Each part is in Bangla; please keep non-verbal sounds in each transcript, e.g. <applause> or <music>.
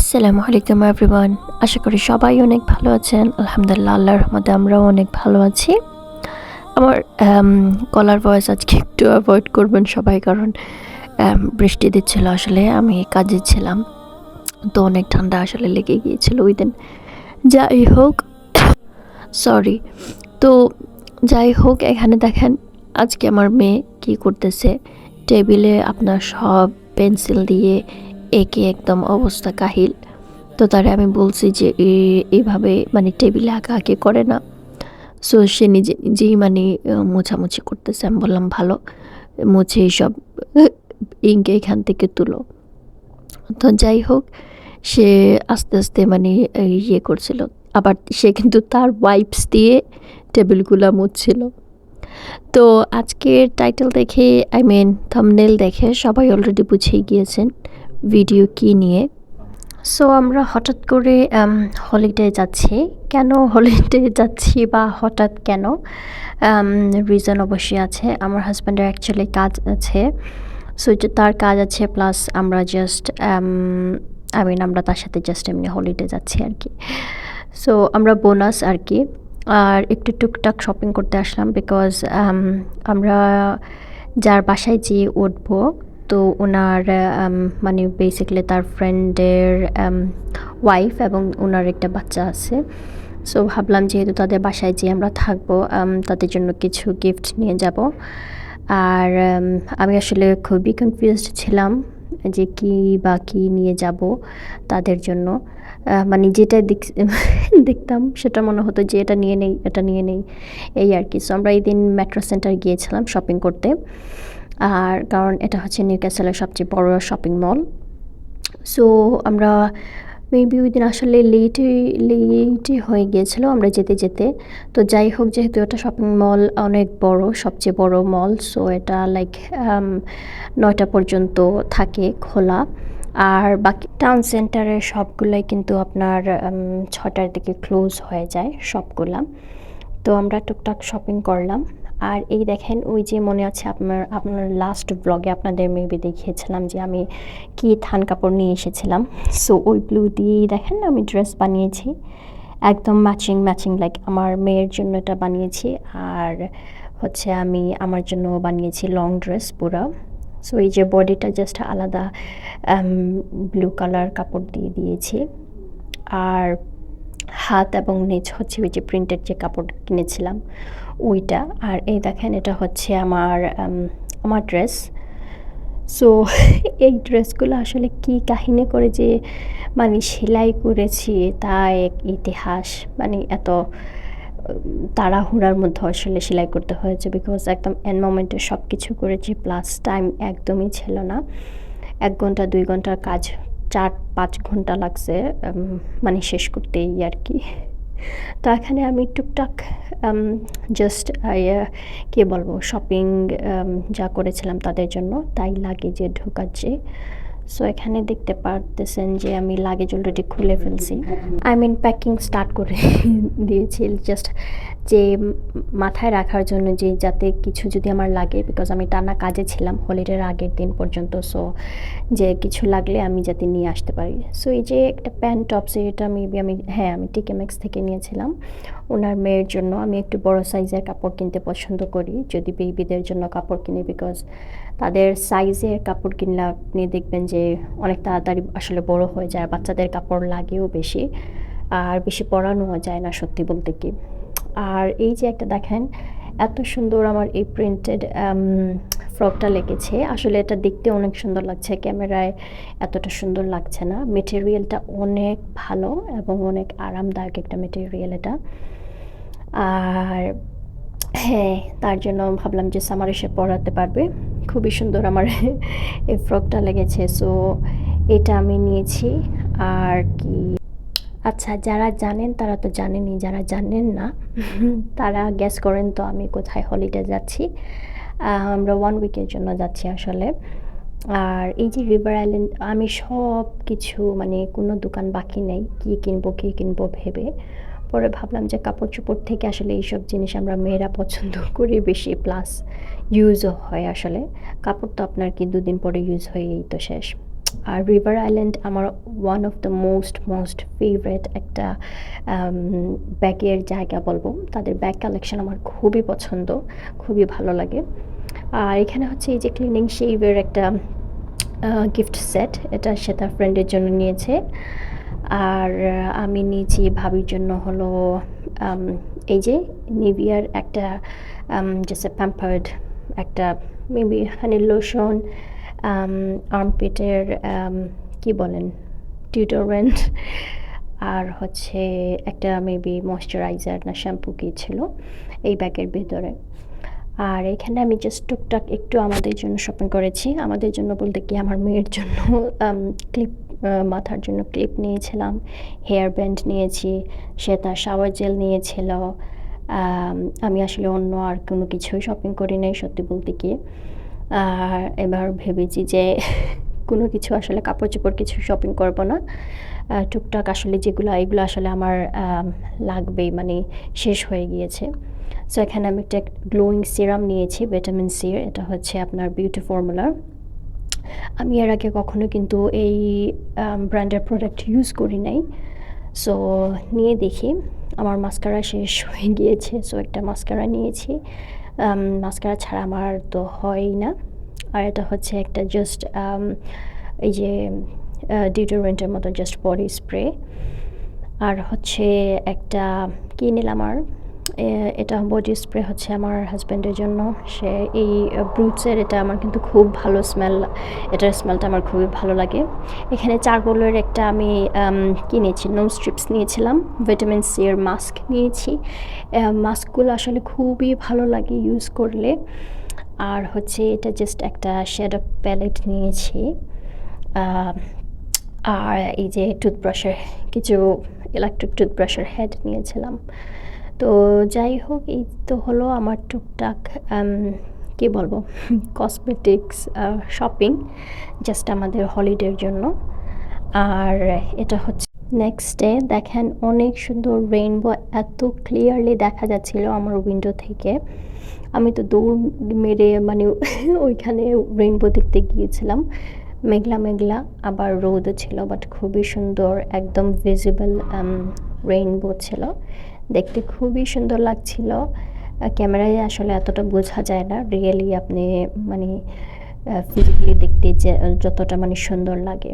আসসালামু আলাইকুম এভরিওয়ান আশা করি সবাই অনেক ভালো আছেন। আলহামদুলিল্লাহ, আল্লাহর রহমতে আমরাও অনেক ভালো আছি। আমার কলার ভয়েস আজকে একটু অ্যাভয়েড করবেন সবাই, কারণ বৃষ্টি দিচ্ছিল আসলে, আমি কাজে ছিলাম। তো অনেক ঠান্ডা আসলে লেগে গিয়েছিল ওই দিন। যাই হোক সরি তো যাই হোক, এখানে দেখেন, আজকে আমার মেয়ে কি করতেছে? টেবিলে আপনার সব পেন্সিল দিয়ে একে একদম অবস্থা কাহিল। তো তারে আমি বলছি যে, এ- এইভাবে মানে টেবিলে আঁকা আঁকি করে না। সো সে নিজে নিজেই মানে মোছামুছি করতেছে। আমি বললাম, ভালো, মুছে এইসব ইঙ্ক এখান থেকে তুলো। তো যাই হোক, সে আস্তে আস্তে মানে ইয়ে করছিল। আবার সে কিন্তু তার ওয়াইপস দিয়ে টেবিলগুলো মুছছিল। তো আজকের টাইটেল দেখে আই মিন থামনেল দেখে সবাই অলরেডি বুঝেই গিয়েছেন। ভিডিও কি নিয়ে। সো আমরা হঠাৎ করে হলিডে যাচ্ছি। কেন হলিডে <laughs> যাচ্ছি বা হঠাৎ কেন? রিজন অবশ্যই আছে। আমার হাজব্যান্ডের অ্যাকচুয়ালি কাজ আছে। সো তার কাজ আছে প্লাস আমরা জাস্ট আই মিন আমরা তার সাথে জাস্ট এমনি হলিডে যাচ্ছি আর কি সো আমরা বোনাস আর কি আর একটু টুকটাক শপিং করতে আসলাম বিকজ আমরা যার বাসায় যেয়ে উঠবো তো ওনার মানে বেসিক্যালি তার ফ্রেন্ডের ওয়াইফ এবং ওনার একটা বাচ্চা আছে। সো ভাবলাম যেহেতু তাদের বাসায় যেয়ে আমরা থাকব তাদের জন্য কিছু গিফট নিয়ে যাব। আর আমি আসলে খুবই কনফিউজড ছিলাম যে কি বা কী নিয়ে যাব তাদের জন্য। মানে যেটা দেখ- <laughs> দেখতাম সেটা মনে হতো যে এটা নিয়ে নেই, এটা নিয়ে নেই, এই আর কি। সো আমরা এই দিন মেট্রো সেন্টার গিয়েছিলাম শপিং করতে। আর কারণ এটা হচ্ছে নিউ ক্যাসেলের সবচেয়ে বড় শপিং মল সো আমরা মেবি ওই দিন আসলে লেটই লেটই হয়ে গিয়েছিল আমরা যেতে যেতে। তো যাই হোক, যেহেতু এটা শপিং মল অনেক বড়, সবচেয়ে বড় মল সো এটা লাইক নয়টা পর্যন্ত থাকে খোলা। আর বাকি টাউন সেন্টারের সবগুলাই কিন্তু আপনার ছটার দিকে ক্লোজ হয়ে যায় সবগুলা। তো আমরা টুকটাক শপিং করলাম। আর এই দেখেন, ওই যে মনে আছে আপনার আপনার লাস্ট ব্লগে আপনাদের মেবি দেখিয়েছিলাম যে আমি কি থান কাপড় নিয়ে এসেছিলাম। সো ওই ব্লু দিয়েই দেখেন আমি ড্রেস বানিয়েছি। একদম ম্যাচিং ম্যাচিং লাইক আমার মেয়ের জন্য এটা বানিয়েছি আর হচ্ছে আমি আমার জন্য বানিয়েছি লং ড্রেস পুরো। সো এই যে বডিটা জাস্ট আলাদা ব্লু কালার কাপড় দিয়ে দিয়েছি। আর হাত এবং নিচ হচ্ছে ওই যে প্রিন্টেড যে কাপড় কিনেছিলাম, ওইটা। আর এই দেখেন, এটা হচ্ছে আমার আমার ড্রেস সো <laughs> এই ড্রেসগুলো আসলে কি কাহিনী করে যে মানে সেলাই করেছি, তা এক ইতিহাস। মানে এত তাড়াহুড়ার মধ্যে আসলে সেলাই করতে হয়েছে। বিকজ একদম এন মোমেন্টে সব কিছু করেছি প্লাস টাইম একদমই ছিল না। এক ঘণ্টা, দুই ঘণ্টার কাজ চার পাঁচ ঘণ্টা লাগছে মানে শেষ করতেই আর কি। তো এখানে আমি টুকটাক জাস্ট কী বলব শপিং যা করেছিলাম তাদের জন্য, তাই লাগে লাগেজে ঢোকাচ্ছি। সো এখানে দেখতে পারতেছেন যে আমি লাগেজ অলরেডি খুলে ফেলছি। আই মিন প্যাকিং স্টার্ট করে <laughs> দিয়েছি জাস্ট যে মাথায় রাখার জন্য যে যাতে কিছু যদি আমার লাগে বিকজ আমি টানা কাজে ছিলাম হলিডের আগের দিন পর্যন্ত সো যে কিছু লাগলে আমি যাতে নিয়ে আসতে পারি। সো এই যে একটা প্যান্ট টপস এটা মেবি আমি হ্যাঁ আমি টিকেমেক্স থেকে নিয়েছিলাম। ওনার মেয়ের জন্য আমি একটু বড় সাইজের কাপড় কিনতে পছন্দ করি, যদি বেবিদের জন্য কাপড় কিনি বিকজ তাদের সাইজের কাপড় কিনলে আপনি দেখবেন যে অনেক তাড়াতাড়ি আসলে বড় হয়ে যায় বাচ্চাদের কাপড় লাগেও বেশি, আর বেশি পরানোও যায় না সত্যি বলতে কি। আর এই যে একটা দেখেন, এত সুন্দর আমার এই প্রিন্টেড ফ্রকটা লেগেছে। আসলে এটা দেখতে অনেক সুন্দর লাগছে, ক্যামেরায় এতটা সুন্দর লাগছে না। মেটেরিয়ালটা অনেক ভালো এবং অনেক আরামদায়ক একটা মেটেরিয়াল এটা। আর হ্যাঁ তার জন্য ভাবলাম যে সামার এসে পড়াতে পারবে। খুবই সুন্দর আমার <laughs> এই ফ্রকটা লেগেছে। সো এটা আমি নিয়েছি। আর কি? আচ্ছা যারা জানেন তারা তো জানেনই, যারা জানেন না, <laughs> তারা গ্যাস করেন তো আমি কোথায় হলিডে যাচ্ছি। আমরা ওয়ান উইকের জন্য যাচ্ছি আসলে। আর এই যে রিভার আইল্যান্ড আমি সব কিছু মানে কোনো দোকান বাকি নেই, কী কিনবো কী কিনবো ভেবে। পরে ভাবলাম যে কাপড় চোপড় থেকে আসলে এইসব জিনিস আমরা মেয়েরা পছন্দ করি বেশি প্লাস ইউজও হয় আসলে। কাপড় তো আপনার কি দুদিন পরে ইউজ হয়েই তো শেষ। আর রিভার আইল্যান্ড আমার one of the most most favourite একটা ব্যাগের জায়গা বলব। তাদের ব্যাগ কালেকশন আমার খুবই পছন্দ, খুবই ভালো লাগে। আর এখানে হচ্ছে এই যে ক্লিনিং শেভের একটা গিফট সেট এটা সে তার ফ্রেন্ডের জন্য নিয়েছে। আর আমি নিয়েছি ভাবির জন্য হলো এই যে নিভিয়ার একটা জাস্ট প্যাম্পার্ড একটা মেবি হানি লোশন আর্মপিটের কি বলেন টিউটোরেন্ট আর হচ্ছে একটা মেবি ময়শ্চারাইজার না শ্যাম্পু কি ছিল এই ব্যাগের ভিতরে। আর এখানে আমি জাস্ট টুকটাক একটু আমাদের জন্য শপিং করেছি। আমাদের জন্য বলতে কি আমার মেয়ের জন্য ক্লিপ মাথার জন্য ক্লিপ নিয়েছিলাম, হেয়ার ব্যান্ড নিয়েছি, সে তার শাওয়ার জেল নিয়েছিল, আমি আসলে অন্য আর কোনো কিছুই শপিং করি নাই, সত্যি বলতে কি। আর এবার ভেবেছি যে <laughs> কোনো কিছু আসলে কাপড় চোপড় কিছু শপিং করব না। টুকটাক আসলে যেগুলো, এগুলো আসলে আমার লাগবেই মানে শেষ হয়ে গিয়েছে। সো এখানে আমি একটা গ্লোয়িং সিরাম নিয়েছি ভিটামিন সির এটা হচ্ছে আপনার বিউটি ফর্মুলার আমি এর আগে কখনো কিন্তু এই ব্র্যান্ডের প্রোডাক্ট ইউজ করি নাই। সো নিয়ে দেখি। আমার মাস্কারা শেষ হয়ে গিয়েছে সো একটা মাস্কারা নিয়েছি। মাস্কারা ছাড়া আমার তো হয়ই না। আর এটা হচ্ছে একটা জাস্ট এই যে ডিটোরেন্টের মতো জাস্ট বডি স্প্রে আর হচ্ছে একটা, কী নিলাম আর? এটা বডি স্প্রে হচ্ছে আমার হাজব্যান্ডের জন্য। সে এই ব্রুটসের এটা আমার কিন্তু খুব ভালো স্মেল এটার স্মেলটা আমার খুবই ভালো লাগে। এখানে চারকোলের একটা আমি কিনেছি নো স্ট্রিপস নিয়েছিলাম ভিটামিন সি এর মাস্ক নিয়েছি। মাস্কগুলো আসলে খুবই ভালো লাগে ইউজ করলে। আর হচ্ছে এটা জাস্ট একটা শেড অফ প্যালেট নিয়েছি আর এই যে টুথব্রাশের কিছু ইলেকট্রিক টুথব্রাশের হেড নিয়েছিলাম। তো যাই হোক, এই তো হলো আমার টুকটাক কি বলব কসমেটিক্স শপিং জাস্ট আমাদের হলিডের জন্য। আর এটা হচ্ছে নেক্সট ডে দেখেন অনেক সুন্দর রেইনবো এত ক্লিয়ারলি দেখা যাচ্ছিল আমার উইন্ডো থেকে। আমি তো দৌড় মেরে মানে <laughs> ওইখানে রেইনবো দেখতে গিয়েছিলাম। মেঘলা মেঘলা, আবার রোদও ছিল বাট খুবই সুন্দর, একদম ভিজিবল রেইনবো ছিল। দেখতে খুবই সুন্দর লাগছিল। ক্যামেরায় আসলে এতটা বোঝা যায় না। রিয়েলি আপনি মানে ফিজিক্যালি দেখতে যতটা মানে সুন্দর লাগে।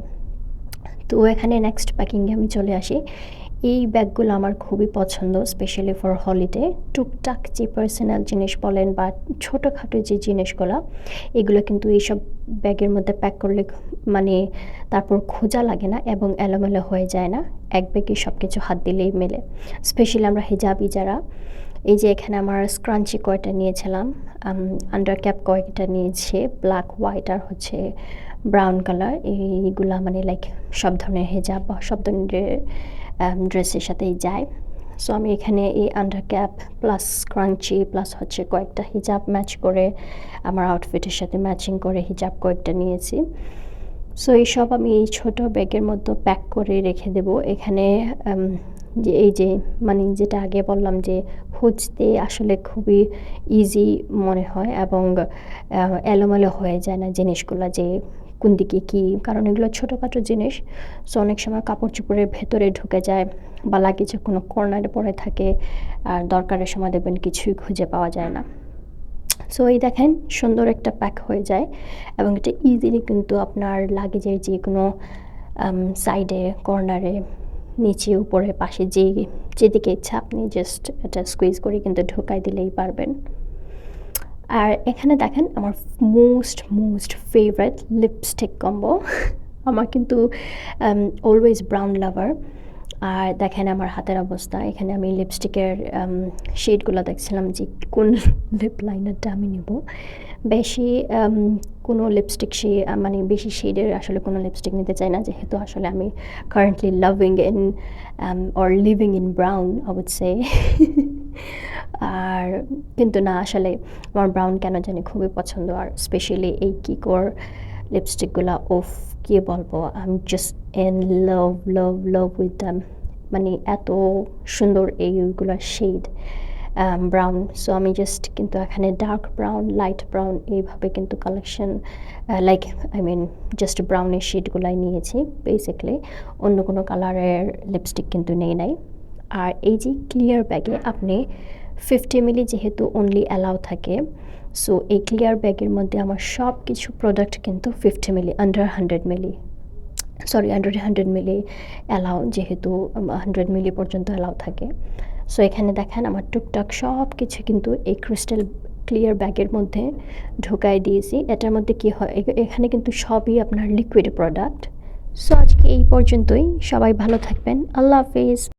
তো এখানে নেক্সট প্যাকিংয়ে আমি চলে আসি। এই ব্যাগগুলো আমার খুবই পছন্দ স্পেশালি ফর হলিডে টুকটাক যে পার্সোনাল জিনিস বলেন বা ছোটোখাটো যে জিনিসগুলো, এগুলো কিন্তু এইসব ব্যাগের মধ্যে প্যাক করলে মানে তারপর খোঁজা লাগে না এবং এলোমেলো হয়ে যায় না। এক ব্যাগে সব কিছু হাত দিলেই মেলে। স্পেশালি আমরা হিজাবি যারা, এই যে এখানে আমার স্ক্রাঞ্চি কয়টা নিয়েছিলাম আন্ডার ক্যাপ কয়েকটা নিয়েছে ব্ল্যাক হোয়াইট আর হচ্ছে ব্রাউন কালার এইগুলা মানে লাইক সব ধরনের হেজাব বা সব ধরনের ড্রেসের সাথেই যায়। সো আমি এখানে এই under cap plus crunchy plus হচ্ছে কয়েকটা হিজাব ম্যাচ করে, আমার আউটফিটের সাথে ম্যাচিং করে হিজাব কয়েকটা নিয়েছি। সো এইসব আমি এই ছোটো ব্যাগের মধ্যে প্যাক করে রেখে দেব। এখানে যে এই যে মানে যেটা আগে বললাম যে খুঁজতে আসলে খুবই ইজি মনে হয় এবং এলোমেলো হয়ে যায় না জিনিসগুলো যে কোন দিকে কী? কারণ এগুলো ছোটোখাটো জিনিস। সো অনেক সময় কাপড় চোপড়ের ভেতরে ঢুকে যায় বা লাগেজে কোনো কর্নারে পড়ে থাকে আর দরকারের সময় দেখবেন কিছুই খুঁজে পাওয়া যায় না। সো এই দেখেন সুন্দর একটা প্যাক হয়ে যায় এবং এটা ইজিলি কিন্তু আপনার লাগেজের যে কোনো সাইডে কর্নারে নিচে, উপরে, পাশে, যে, যেদিকে ইচ্ছা আপনি জাস্ট এটা স্কুইজ করে কিন্তু ঢোকাই দিলেই পারবেন। আর এখানে দেখেন আমার most most favourite lipstick combo আমার কিন্তু অলওয়েজ ব্রাউন লাভার আর দেখেন আমার হাতের অবস্থা, এখানে আমি লিপস্টিকের শেডগুলো দেখছিলাম যে কোন <laughs> লিপ লাইনারটা আমি নেব। বেশি কোনো লিপস্টিক সে মানে বেশি শেডের আসলে কোনো লিপস্টিক নিতে চাই না, যেহেতু আসলে আমি currently loving in or living in brown wood সে আর কিন্তু না, আসলে আমার ব্রাউন কেন জানি খুবই পছন্দ। আর স্পেশালি এই কিকোর লিপস্টিকগুলো ওফ, কী বলব I am just in love love love with them মানে এত সুন্দর এইগুলোর শেড ব্রাউন সো আমি জাস্ট কিন্তু এখানে ডার্ক ব্রাউন লাইট ব্রাউন এইভাবে কিন্তু collection like I mean just ব্রাউনের শেডগুলাই নিয়েছি বেসিকলি অন্য কোনো কালারের লিপস্টিক কিন্তু নেই নাই। আর এই যে ক্লিয়ার ব্যাগে আপনি ফিফটি মিলি যেহেতু অনলি অ্যালাউ থাকে সো এই ক্লিয়ার ব্যাগের মধ্যে আমার সব কিছু প্রোডাক্ট কিন্তু fifty ml under hundred ml sorry under hundred ml allow যেহেতু হান্ড্রেড মিলি পর্যন্ত অ্যালাউ থাকে। সো এখানে দেখেন আমার টুকটাক সব কিছু কিন্তু এই ক্রিস্টাল ক্লিয়ার ব্যাগের মধ্যে ঢোকাই দিয়েছি। এটার মধ্যে কি হয় এখানে কিন্তু সবই আপনার লিকুইড প্রোডাক্ট সো আজকে এই পর্যন্তই। সবাই ভালো থাকবেন। আল্লাহ হাফিজ।